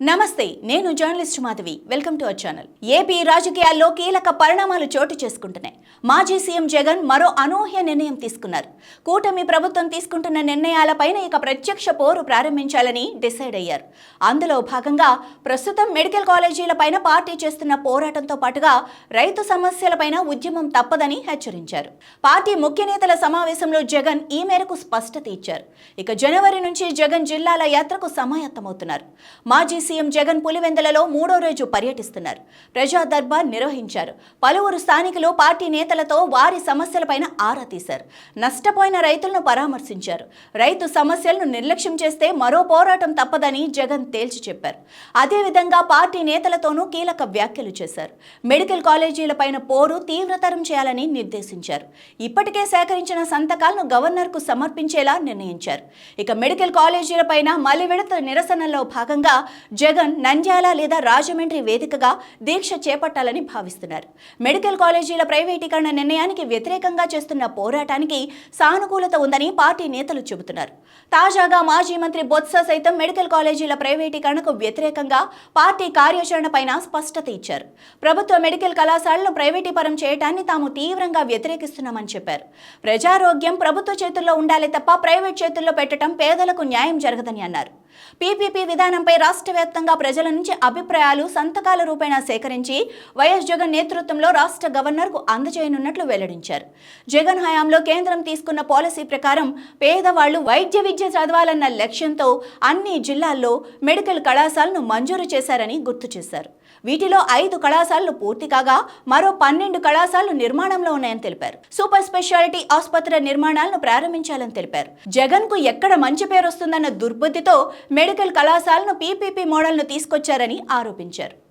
నమస్తే నేను journalist Madhavi. Welcome to our channel. AP రాజకీయాల్లో కీలక పరిణామాలు చోటు చేసుకుంటున్నాయి. మాజీ సీఎం జగన్ మరో అనూహ్య నిర్ణయం తీసుకున్నారు. కూటమి ప్రభుత్వం తీసుకుంటున్న నిర్ణయాలపైన ఇక ప్రత్యక్ష పోరు ప్రారంభించాలని డిసైడ్ అయ్యారు. అందులో భాగంగా ప్రస్తుతం మెడికల్ కాలేజీలపైన పార్టీ చేస్తున్న పోరాటంతో పాటుగా రైతు సమస్యలపైన ఉద్యమం తప్పదని హెచ్చరించారు. పార్టీ ముఖ్య నేతల సమావేశంలో జగన్ ఈ మేరకు స్పష్టత ఇచ్చారు. ఇక జనవరి నుంచి జగన్ జిల్లాల యాత్రకు సమాయత్తమవుతున్నారు. మాజీ సీఎం జగన్ పులివెందులలో మూడో రోజు పర్యటిస్తున్నారు. ప్రజా దర్బార్ నిర్వహించారు. పలువురు స్థానికులు పార్టీ నేతలతో వారి సమస్యలపైన ఆరా తీశారు. నష్టపోయిన రైతులను పరామర్శించారు. రైతు సమస్యలను నిర్లక్ష్యం చేస్తే మరో పోరాటం తప్పదని జగన్ తేల్చి చెప్పారు. అదేవిధంగా పార్టీ నేతలతోనూ కీలక వ్యాఖ్యలు చేశారు. మెడికల్ కాలేజీలపైన పోరు తీవ్రతరం చేయాలని నిర్దేశించారు. ఇప్పటికే సేకరించిన సంతకాలను గవర్నర్కు సమర్పించేలా నిర్ణయించారు. ఇక మెడికల్ కాలేజీలపైన మలి విడత నిరసనలో భాగంగా జగన్ నంద్యాల లేదా రాజమండ్రి వేదికగా దీక్ష చేపట్టాలని భావిస్తున్నారు. మెడికల్ కాలేజీల ప్రైవేటీకరణ నిర్ణయానికి వ్యతిరేకంగా చేస్తున్న పోరాటానికి సానుకూలత ఉందని పార్టీ నేతలు చెబుతున్నారు. తాజాగా మాజీ మంత్రి బొత్స సైతం మెడికల్ కాలేజీల ప్రైవేటీకరణకు వ్యతిరేకంగా పార్టీ కార్యాచరణపైన స్పష్టత ఇచ్చారు. ప్రభుత్వ మెడికల్ కళాశాలను ప్రైవేటీపరం చేయడాన్ని తాము తీవ్రంగా వ్యతిరేకిస్తున్నామని చెప్పారు. ప్రజారోగ్యం ప్రభుత్వ చేతుల్లో ఉండాలి తప్ప ప్రైవేట్ చేతుల్లో పెట్టడం పేదలకు న్యాయం జరగదని అన్నారు. పీపీపీ విధానంపై రాష్ట్ర వ్యాప్తంగా ప్రజల నుంచి అభిప్రాయాలు సంతకాల రూపేణా సేకరించి వైఎస్ జగన్ నేతృత్వంలో రాష్ట్ర గవర్నర్కు అందజేయనున్నట్లు వెల్లడించారు. జగన్ హయాంలో కేంద్రం తీసుకున్న పాలసీ ప్రకారం పేదవాళ్ళు వైద్య విద్య చదవాలన్న లక్ష్యంతో అన్ని జిల్లాల్లో మెడికల్ కళాశాలను మంజూరు చేశారని గుర్తు చేశారు. వీటిలో ఐదు కళాశాలలు పూర్తి కాగా మరో పన్నెండు కళాశాలలు నిర్మాణంలో ఉన్నాయని తెలిపారు. సూపర్ స్పెషాలిటీ ఆసుపత్రి నిర్మాణాలను ప్రారంభించాలని తెలిపారు. జగన్కు ఎక్కడ మంచి పేరు వస్తుందన్న దుర్బుద్ధితో మెడికల్ కళాశాలను పీపీపీ మోడల్ను తీసుకొచ్చారని ఆరోపించారు.